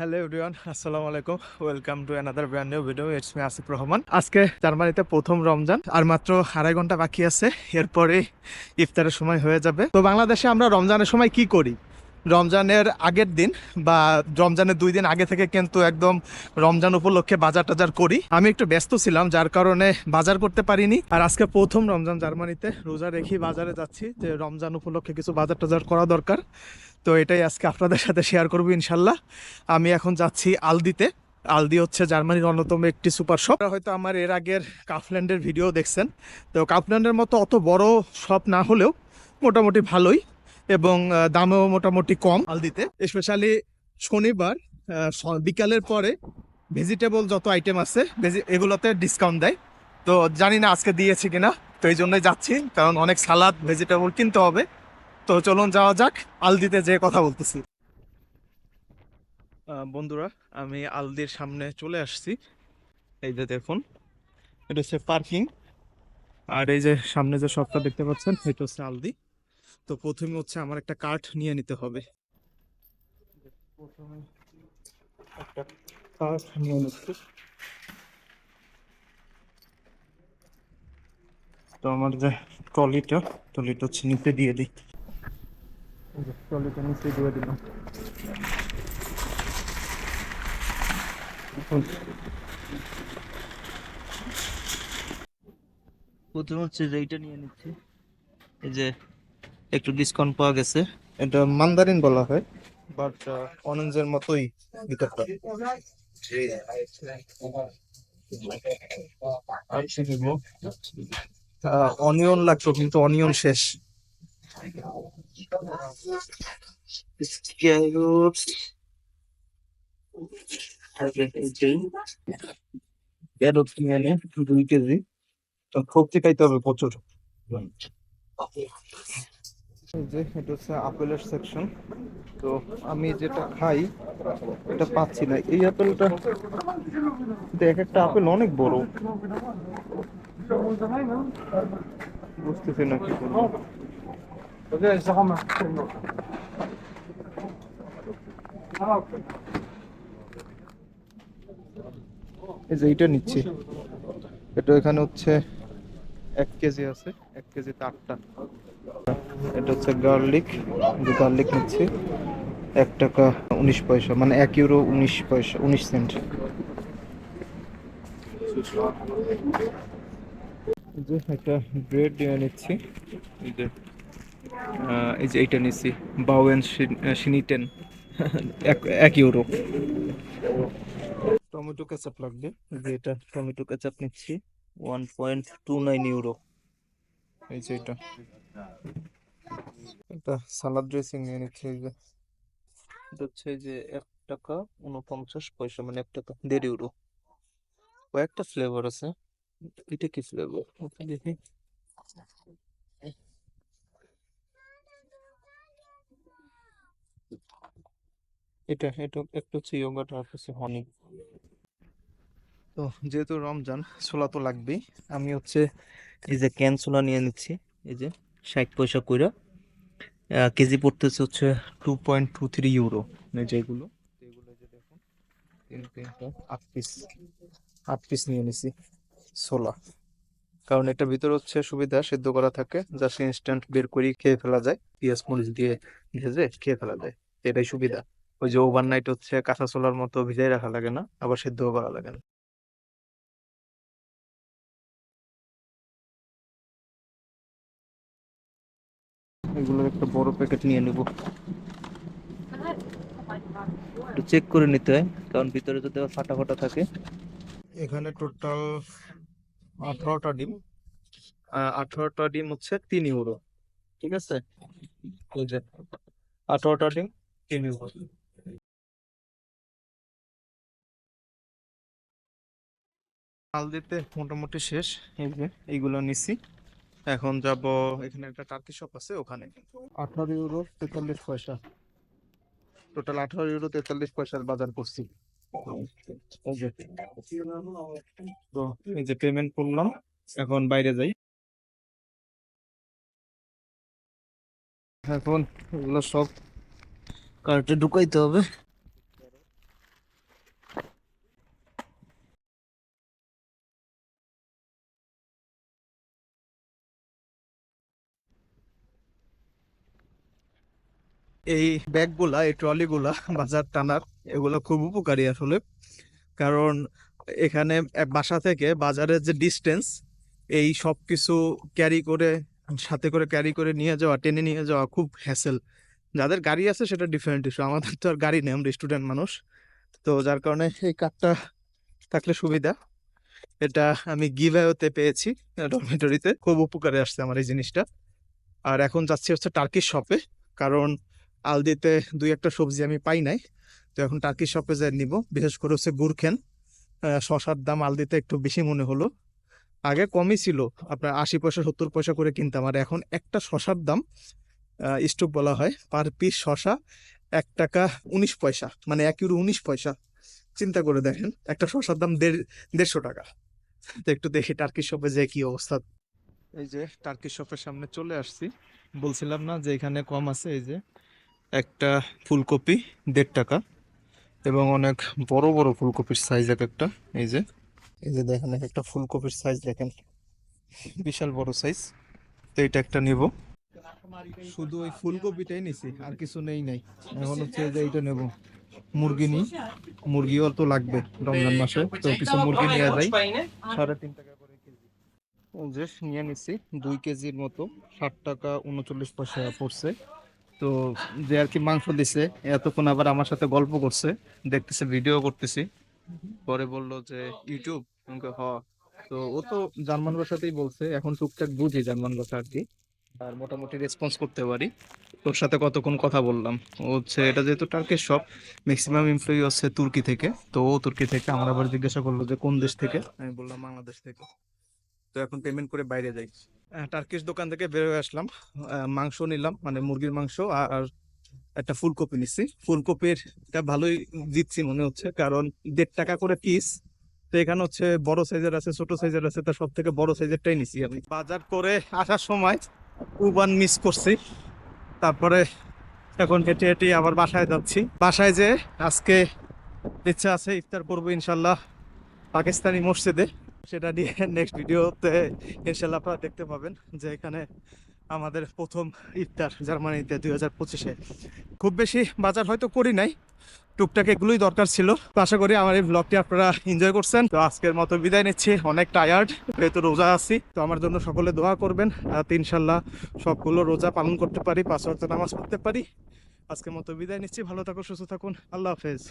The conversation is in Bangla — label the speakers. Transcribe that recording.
Speaker 1: হ্যালো এভরিওয়ান আসসালামু আলাইকুম welcome to another brand new video it's me Asif Rahman আজকে জার্মানিতে প্রথম রমজান, আর মাত্র আড়াই ঘণ্টা বাকি আছে। এরপরে ইফতারের সময় হয়ে যাবে। তো বাংলাদেশে আমরা রমজানের সময় কি করি? রমজানের আগের দিন বা রমজানের দুই দিন আগে থেকে কিন্তু একদম রমজান উপলক্ষে বাজার টাজার করি। আমি একটু ব্যস্ত ছিলাম, যার কারণে বাজার করতে পারিনি। আর আজকে প্রথম রমজান জার্মানিতে রোজা রেখে বাজারে যাচ্ছি যে রমজান উপলক্ষে কিছু বাজার টাজার করা দরকার। তো এটাই আজকে আপনাদের সাথে শেয়ার করব ইনশাল্লাহ। আমি এখন যাচ্ছি আলদিতে। আলদি হচ্ছে জার্মানির অন্যতম একটি সুপার শপ হয়তো আমার এর আগের কাফল্যান্ডের ভিডিও দেখছেন। তো কাফল্যান্ডের মতো অত বড় শপ না হলেও মোটামুটি ভালোই। এবং দামও মোটামুটি কম আলদিতে স্পেশালি শনিবার বিকালের পরে ভেজিটেবল যত আইটেম আছে এগুলোতে ডিসকাউন্ট দেয়। তো জানি না আজকে দিয়েছে কিনা, তো এই জন্যই যাচ্ছি, কারণ অনেক সালাদ ভেজিটেবল কিনতে হবে। তো চলুন যাওয়া যাক আলদিতে যে কথা বলতেছি। বন্ধুরা, আমি আলদির সামনে চলে আসছি। এই যে দেখুন, এটা হচ্ছে পার্কিং আর এই যে সামনে যে শপটা দেখতে পাচ্ছেন, এটা হচ্ছে আলদি তো প্রথমে হচ্ছে আমার একটা কার্ড নিয়ে নিতে হবে। প্রথমে একটা কার্ড নিয়ে নিচ্ছি। তো আমার যে ট্রলিটা ট্রলিটা হচ্ছে নিচে দিয়ে দিই। ট্রলিটা নিচে দিয়ে দিলাম।
Speaker 2: প্রথম হচ্ছে যে এইটা নিয়ে নিচ্ছি। এই যে একটু ডিসকাউন্ট পাওয়া গেছে।
Speaker 1: এটা মান্দারিন বলা হয় বাট অরেঞ্জের মতোই ভিতরটা। অনিয়ন লাগতো কিন্তু অনিয়ন শেষ।
Speaker 2: দুই কেজি
Speaker 1: তো খাইতে হবে প্রচুর যে এটা হচ্ছে আপেলের সেকশন তো আমি যেটা খাই এটা পাচ্ছি না। এই আপেলটা দেখ একটা আপেল অনেক বড়। বুঝতেছি না কি করব। এই যে এইটা নিচ্ছি। এটা এখানে হচ্ছে এক কেজি আছে এক কেজিতে আটটা। এটা হচ্ছে গার্লিক যে গার্লিক নিচ্ছি, এক টাকা উনিশ পয়সা মানে এক ইউরো উনিশ পয়সা, উনিশ সেন্ট যে একটা ব্রেড নিয়ে নিচ্ছি, এই যে এই যে এইটা নিচ্ছি বাউয়েন সিনিটেন এক এক ইউরো টমেটো কেচাপ লাগবে যে এটা টমেটো কেচাপ নিচ্ছি
Speaker 2: one point two nine euro
Speaker 1: এই যে এটা। এটা সালাদ ড্রেসিং নিয়ে নিচ্ছি যে।
Speaker 2: হচ্ছে যে এক টাকা উনপঞ্চাশ পয়সা মানে এক টাকা দেড় ইউরো কয়েকটা ফ্লেভার আছে। এটা কি ফ্লেভার দেখি।
Speaker 1: এটা এটা একটা হচ্ছে ইয়োগাট আর হচ্ছে হনি তো যেহেতু রমজান ছোলা তো লাগবেই। আমি হচ্ছে
Speaker 2: এই যে ক্যানসোলা নিয়ে নিচ্ছি। এই যে ষাট পয়সা কইরা। কেজি পড়তেছে হচ্ছে
Speaker 1: two point two three euro যেগুলো এগুলো যে দেখুন, তিন আট পিস আট পিস নিয়ে নিছি ছোলা কারণ এটার ভিতর হচ্ছে সুবিধা, সেদ্ধ করা থাকে জাস্ট ইনস্ট্যান্ট বের করে খেয়ে ফেলা যায়, পেঁয়াজ মরিচ দিয়ে ভেজে খেয়ে ফেলা যায়, এটাই সুবিধা। ওই যে ওভারনাইট হচ্ছে কাঁচা ছোলার মতো ভিজাই রাখা লাগে না, আবার সেদ্ধও করা লাগে না। এগুলোর একটা বড় প্যাকেট নিয়ে নেব।
Speaker 2: একটু চেক করে নিতে হয় কারণ ভিতরে যদি ফাটা ফাটা থাকে।
Speaker 1: এখানে টোটাল আঠারোটা ডিম। আঠারোটা ডিম হচ্ছে তিন ইউরো। ঠিক আছে? ওই যে আঠারোটা ডিম তিন ইউরো। মাল দিতে মোটামুটি শেষ এই যে এইগুলো নিছি। এখন যাব, এখানে একটা টার্কি শপ আছে, ওখানে। আঠারো ইউরো তেতাল্লিশ পয়সা। টোটাল আঠারো ইউরো তেতাল্লিশ পয়সার বাজার করছি। তো এই যে পেমেন্ট করলাম, এখন বাইরে যাই। এখন এগুলো সব
Speaker 2: কার্টে ঢুকাইতে হবে।
Speaker 1: এই ব্যাগগুলা, এই ট্রলিগুলা, বাজার টানার, এগুলো খুব উপকারী আসলে। কারণ এখানে বাসা থেকে বাজারের যে ডিস্টেন্স এই সব কিছু ক্যারি করে, সাথে করে ক্যারি করে নিয়ে যাওয়া, টেনে নিয়ে যাওয়া খুব হ্যাসেল যাদের গাড়ি আছে সেটা ডিফারেন্ট ইস্যু আমাদের তো আর গাড়ি নেই, আমরা স্টুডেন্ট মানুষ। তো যার কারণে এই কার্ডটা থাকলে সুবিধা। এটা আমি গিভঅ্যাওতে পেয়েছি ডরমেটরিতে খুব উপকারে আসছে আমার এই জিনিসটা। আর এখন যাচ্ছি হচ্ছে টার্কিশ শপে কারণ আলদিতে দুই একটা সবজি আমি পাই নাই। তো এখন টার্কি শপে যাই নিব, বিশেষ করে হচ্ছে গুরখেন শসার দাম আলদিতে একটু বেশি মনে হলো। আগে কমই ছিল, আপনার আশি পয়সা, সত্তর পয়সা করে কিনতাম। আর এখন একটা শসার দাম স্টক বলা হয় পার পিস শসা এক টাকা উনিশ পয়সা মানে এক ইউরো উনিশ পয়সা। চিন্তা করে দেখেন, একটা শশার দাম দেড়, দেড়শো টাকা। তো একটু দেখি টার্কি শপে যে কি অবস্থা। এই যে টার্কি শপের সামনে চলে আসছি। বলছিলাম না যে এখানে কম আছে, এই যে। একটা ফুলকপি, দেড় টাকা এবং অনেক বড় বড় ফুলকপির সাইজ এক একটা, এই যে। এই যে দেখেন, এক একটা ফুলকপির সাইজ দেখেন। বিশাল বড় সাইজ তো এটা একটা নিব। শুধু ওই ফুলকপিটাই নিছি, আর কিছু নেই নাই। এখন হচ্ছে যে এইটা নেব। মুরগি নি মুরগিও তো লাগবে রমজান মাসে, তো কিছু মুরগি নিয়ে যাই সাড়ে তিন টাকা করে কেজি। নিয়ে নিছি, দুই কেজির মতো। ষাট টাকা উনচল্লিশ পয়সা পড়ছে। তো যে আর কি মাংস দিছে, এতক্ষণ আবার আমার সাথে গল্প করছে, দেখতেছে, ভিডিও করতেছি। পরে বলল যে, ইউটিউব? হ। তো ও তো জার্মান ভাষাতেই বলছে, এখন টুকটাক বুঝি জার্মান ভাষা আর কি। আর মোটামুটি রেসপন্স করতে পারি। তোর সাথে কতক্ষণ কথা বললাম? ও হচ্ছে, এটা যেহেতু টার্কিশ শপ ম্যাক্সিমাম এমপ্লয়ি হচ্ছে তুর্কি থেকে। তো ও তুর্কি থেকে, আমার আবার জিজ্ঞাসা করল যে, কোন দেশ থেকে? আমি বললাম, বাংলাদেশ থেকে। তো এখন পেমেন্ট করে বাইরে যাই। টার্কিশ দোকান থেকে বের হয়ে আসলাম। মাংস নিলাম মানে মুরগির মাংস আর আর একটা ফুলকপি নিচ্ছি ফুলকপির এটা ভালোই দিচ্ছি মনে হচ্ছে, কারণ দেড় টাকা করে পিস তো এখানে হচ্ছে বড় সাইজের আছে, ছোট সাইজের আছে, তার সব থেকে বড় সাইজেরটাই নিছি আমি। বাজার করে আসার সময় উবান মিস করছি। তারপরে এখন হেঁটে হেঁটে আবার বাসায় যাচ্ছি। বাসায় যে আজকে ইচ্ছা আছে, ইফতার করব ইনশাল্লাহ, পাকিস্তানি মসজিদে। সেটা নিয়ে নেক্সট ভিডিওতে ইনশাল্লাহ আপনারা দেখতে পাবেন যে এখানে আমাদের প্রথম ইফতার জার্মানিতে দুই হাজার পঁচিশে। খুব বেশি বাজার হয়তো করি নাই, টুকটাক এগুলোই দরকার ছিল। তো আশা করি আমার এই ব্লগটি আপনারা এনজয় করছেন। তো আজকের মতো বিদায় নিচ্ছি, অনেক টায়ার্ড যেহেতু রোজা আছি। তো আমার জন্য সকলে দোয়া করবেন আর ইনশাল্লাহ সবগুলো রোজা পালন করতে পারি, পাঁচ নামাজ পড়তে পারি। আজকের মতো বিদায় নিচ্ছি, ভালো থাকুন, সুস্থ থাকুন, আল্লাহ হাফেজ।